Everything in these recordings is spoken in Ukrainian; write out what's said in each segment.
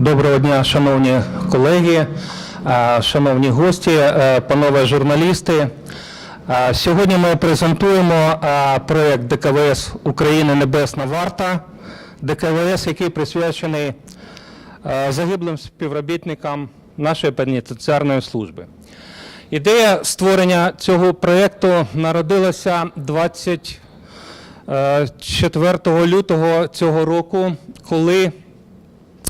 Доброго дня, шановні колеги, е, шановні гості, е, панове журналісти. Е, Сьогодні ми презентуємо проект ДКВС України Небесна Варта, ДКВС, який присвячений загиблим співробітникам нашої пенітенціарної служби. Ідея створення цього проєкту народилася 24 лютого цього року, коли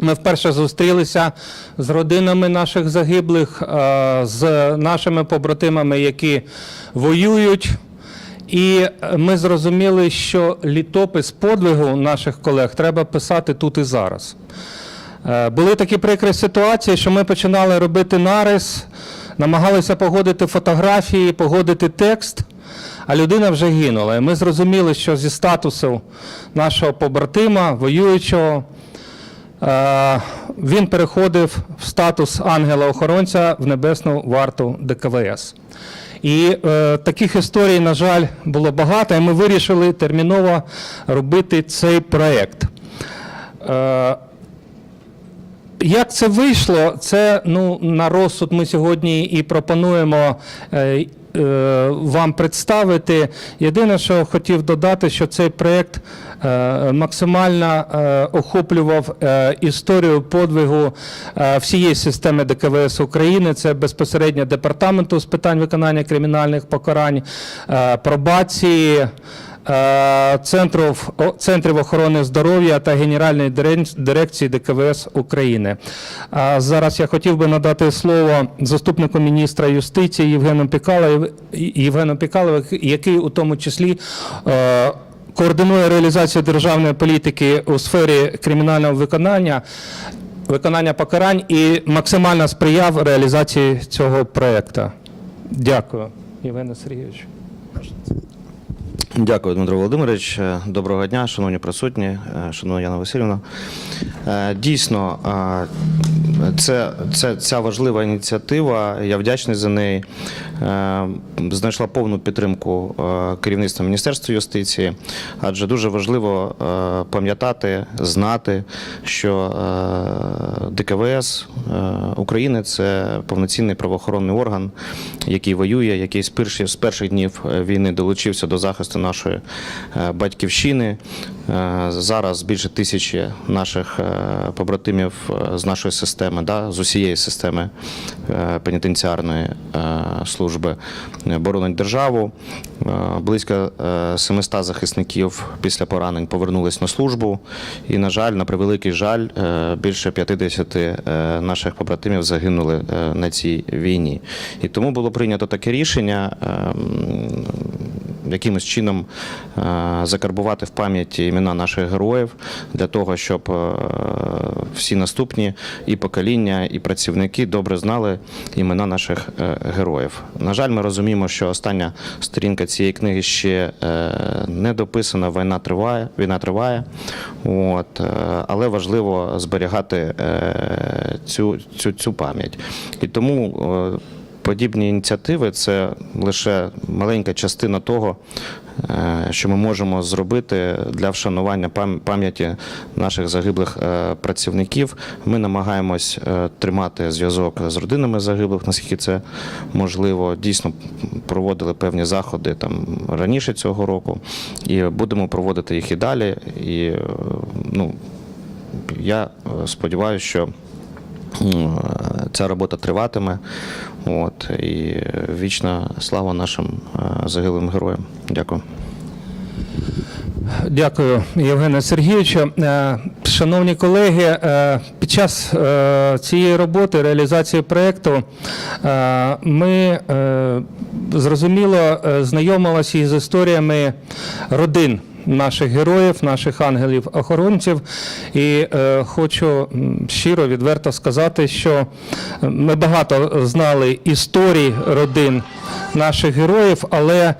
ми вперше зустрілися з родинами наших загиблих, е, з нашими побратимами, які воюють. І ми зрозуміли, що літопис подвигу наших колег треба писати тут і зараз. Е, Були такі прикрі ситуації, що ми починали робити нарис, намагалися погодити фотографії, погодити текст, а людина вже гинула. І ми зрозуміли, що зі статусу нашого побратима, воюючого, Він переходив в статус ангела-охоронця в небесну варту ДКВС. І е, таких історій, на жаль, було багато, і ми вирішили терміново робити цей проєкт. Е, як це вийшло, це ну, на розсуд ми сьогодні і пропонуємо е, е, вам представити. Єдине, що хотів додати, що цей проєкт е, максимально е, охоплював е, історію подвигу е, всієї системи ДКВС України. Це безпосередньо департаменту з питань виконання кримінальних покарань, е, пробації. Е, Центру, Центрів охорони здоров'я та Генеральної дирекції ДКВС України. А Зараз я хотів би надати слово заступнику міністра юстиції Євгену Пікалову, Євгену Пікалову, який у тому числі е, координує реалізацію державної політики у сфері кримінального виконання, виконання покарань і максимально сприяв реалізації цього проєкту. Дякую, Євгене Сергійовичу. Дякую, Дмитро Володимирович. Е, Доброго дня, шановні присутні, е, шановна Яна Васильівна. Е, Дійсно, це, це ця важлива ініціатива. Я вдячний за неї. Е, Знайшла повну підтримку е, керівництва Міністерства юстиції, адже дуже важливо е, пам'ятати, знати, що ДКВС України це повноцінний правоохоронний орган, який воює, який з перших, з перших днів війни долучився до захисту нашої батьківщини. Е, Зараз більше тисячі наших е, побратимів е, з нашої системи, да, з усієї системи пенітенціарної служби боронять державу. Близько е, 700 захисників після поранень повернулись на службу. І, на жаль, на превеликий жаль, більше 50 е, наших побратимів загинули на цій війні. І тому було прийнято таке рішення. Якимось чином е, закарбувати в пам'яті імена наших героїв для того, щоб е, всі наступні і покоління, і працівники добре знали імена наших е, героїв. На жаль, ми розуміємо, що остання сторінка цієї книги ще не дописана. Війна триває, війна триває. От, але важливо зберігати цю, цю, цю пам'ять. І тому. Подібні ініціативи це лише маленька частина того, е, що ми можемо зробити для вшанування пам'яті наших загиблих е, працівників. Ми намагаємось е, тримати зв'язок з родинами загиблих, наскільки це можливо. Дійсно проводили певні заходи там раніше цього року, і будемо проводити їх і далі. І ну, я сподіваюся, що ця робота триватиме. От, і вічна слава нашим е, загиблим героям. Дякую. Дякую, Євгене Сергійовичу. Е, Шановні колеги, е, під час цієї роботи, реалізації проєкту, ми зрозуміло знайомилися із історіями родин. Наших героїв, наших ангелів-охоронців, і е, хочу щиро відверто сказати, що ми багато знали історій родин наших героїв, але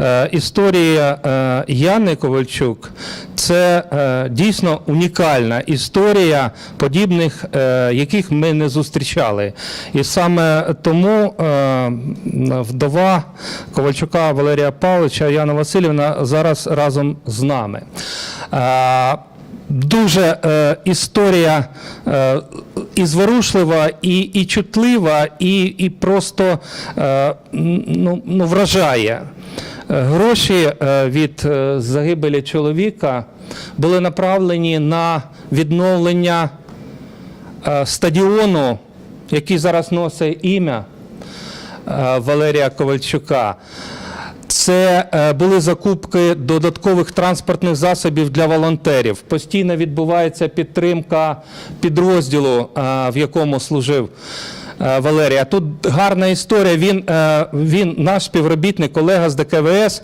е, історія е, Яни Ковальчук це е, дійсно унікальна історія, подібних, яких ми не зустрічали. І саме тому вдова Ковальчука Валерія Павловича Яна Васильівна зараз разом з нами. Дуже е, історія е, і зворушлива, і, і чутлива, і, і просто е, ну, ну, вражає. Е, Гроші е, від е, загибелі чоловіка були направлені на відновлення стадіону, який зараз носить ім'я Валерія Ковальчука. Це е, були закупки додаткових транспортних засобів для волонтерів. Постійно відбувається підтримка підрозділу, е, в якому служив е, Валерій. А Тут гарна історія. Він, він наш співробітник, колега з ДКВС,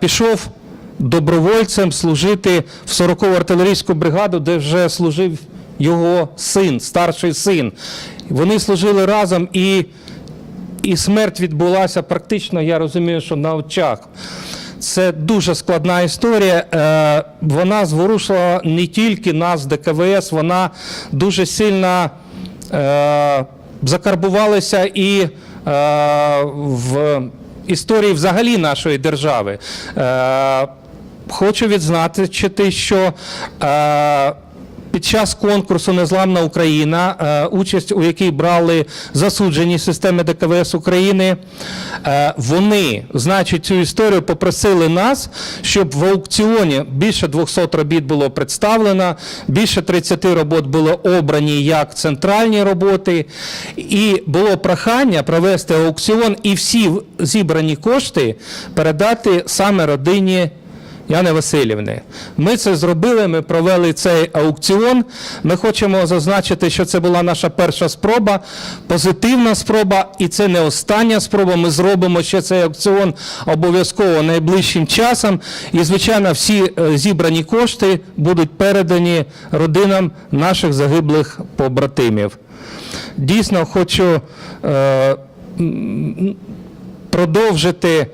пішов добровольцем служити в 40-ту артилерійську бригаду, де вже служив його син, старший син. Вони служили разом і і смерть відбулася практично, я розумію, що на очах. Це дуже складна історія. Е, Вона зворушила не тільки нас, ДКВС, вона дуже сильно е, закарбувалася і е, в історії взагалі нашої держави. Хочу відзначити, що під час конкурсу Незламна Україна, е, участь у якій брали засуджені системи ДКВС України, е, вони, значить, цю історію попросили нас, щоб в аукціоні більше 200 робіт було представлено, більше 30 робот були обрані як центральні роботи, і було прохання провести аукціон і всі зібрані кошти передати саме родині. Яни Васильівни. Ми це зробили, ми провели цей аукціон. Ми хочемо зазначити, що це була наша перша спроба, позитивна спроба, і це не остання спроба. Ми зробимо ще цей аукціон обов'язково найближчим часом. І, звичайно, всі е, зібрані кошти будуть передані родинам наших загиблих побратимів. Дійсно, хочу. Е, продовжити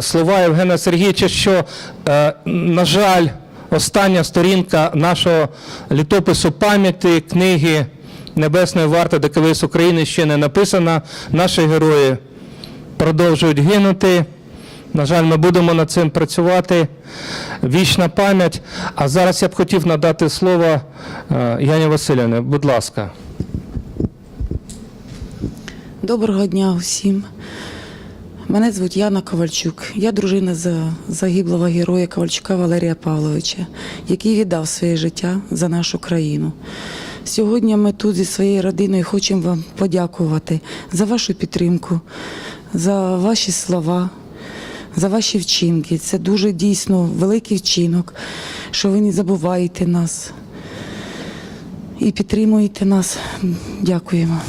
слова Євгена Сергійовича, що, е, на жаль, остання сторінка нашого літопису пам'яті книги Небесної варти ДКВС України ще не написана. Наші герої продовжують гинути. На жаль, ми будемо над цим працювати. Вічна пам'ять. А зараз я б хотів надати слово е, Яні Васильівні. Будь ласка. Доброго дня усім. Мене звуть Яна Ковальчук. Я дружина за- загиблого героя Ковальчука Валерія Павловича, який віддав своє життя за нашу країну. Сьогодні ми тут зі своєю родиною хочемо вам подякувати за вашу підтримку, за ваші слова, за ваші вчинки. Це дуже дійсно великий вчинок, що ви не забуваєте нас і підтримуєте нас. Дякуємо.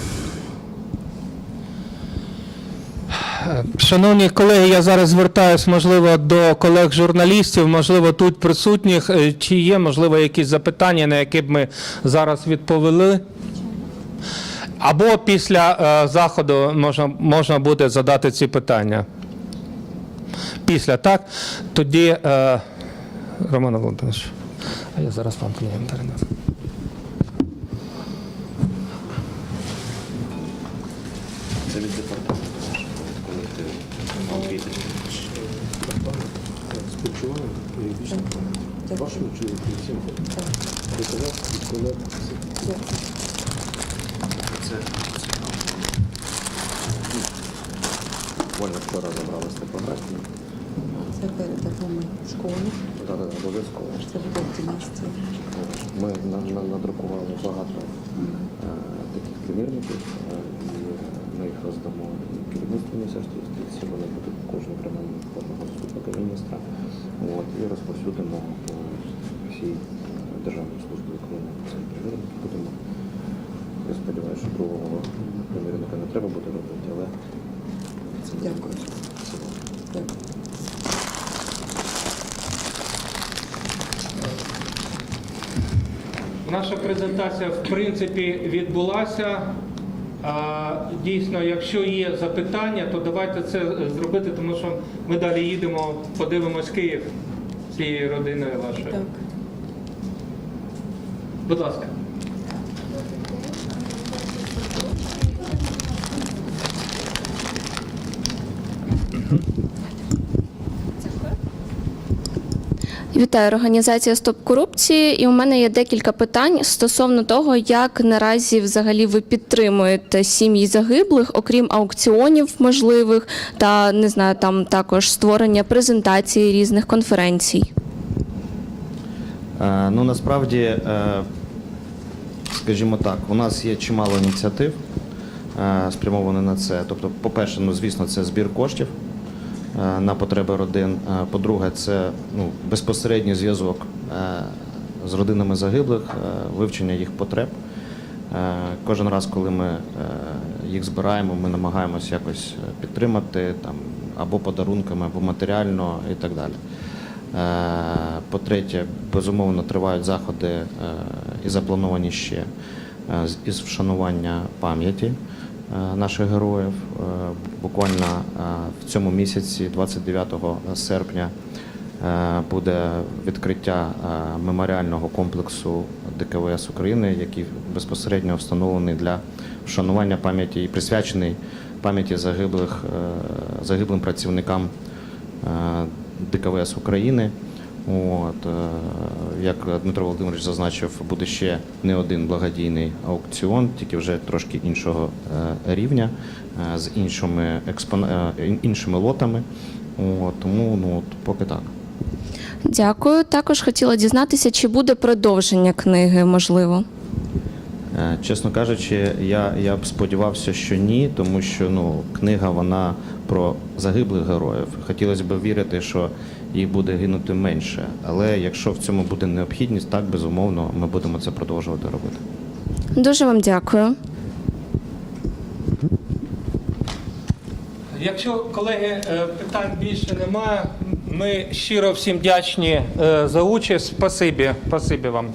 Шановні колеги, я зараз звертаюся, можливо, до колег-журналістів, можливо, тут присутніх. Е, Чи є, можливо, якісь запитання, на які б ми зараз відповіли? Або після е, заходу можна, можна буде задати ці питання. Після, так? Тоді, е, Роман Володимирович, а я зараз вам передам. Це від департаменту. Співчуваю юридично. Вашому чоловіку всім. Доказав від колег. Це вчора забрала з типографії. Це передамо ми в школу, Так, так, обов'язково. це буде в династії. Ми на- на- надрукували багато е, таких примірників, е, роздамо керівництву Міністерства юстиції, вони будуть кожен приймемо кожного заступника міністра. От, і розповсюдимо по всій державній службі, коли ми цей примірник будемо. Я сподіваюся, що другого примірника не треба буде робити, але це Дякую. Дякую. Наша презентація, в принципі, відбулася. А, Дійсно, якщо є запитання, то давайте це зробити, тому що ми далі їдемо, подивимось Київ цією родиною вашою. Так. Будь ласка. Вітаю організація Стоп корупції. І у мене є декілька питань стосовно того, як наразі взагалі ви підтримуєте сім'ї загиблих, окрім аукціонів можливих, та не знаю, там також створення презентацій різних конференцій. Е, Ну насправді, е, скажімо так, у нас є чимало ініціатив е, спрямованих на це. Тобто, по-перше, ну звісно, це збір коштів на потреби родин. Е, По-друге, це ну, безпосередній зв'язок е, з родинами загиблих, е, вивчення їх потреб. Е, Кожен раз, коли ми е, їх збираємо, ми намагаємося якось е, підтримати там, або подарунками, або матеріально і так далі. Е, По-третє, безумовно, тривають заходи е, і заплановані ще е, із вшанування пам'яті е, наших героїв. Е, Буквально е, в цьому місяці, 29 серпня, е, буде відкриття е, меморіального комплексу ДКВС України, який безпосередньо встановлений для вшанування пам'яті і присвячений пам'яті загиблих е, загиблим працівникам е, ДКВС України. От, е, як Дмитро Володимирович зазначив, буде ще не один благодійний аукціон, тільки вже трошки іншого е, рівня, е, з іншими, експон... іншими лотами. От, тому ну, от, поки так. Дякую. Також хотіла дізнатися, чи буде продовження книги, можливо. Чесно кажучи, я, я б сподівався, що ні, тому що ну, книга вона про загиблих героїв. Хотілося б вірити, що їх буде гинути менше. Але якщо в цьому буде необхідність, так безумовно, ми будемо це продовжувати робити. Дуже вам дякую. Якщо, колеги, е, питань більше немає, ми щиро всім вдячні е, за участь. Спасибі, спасибі вам.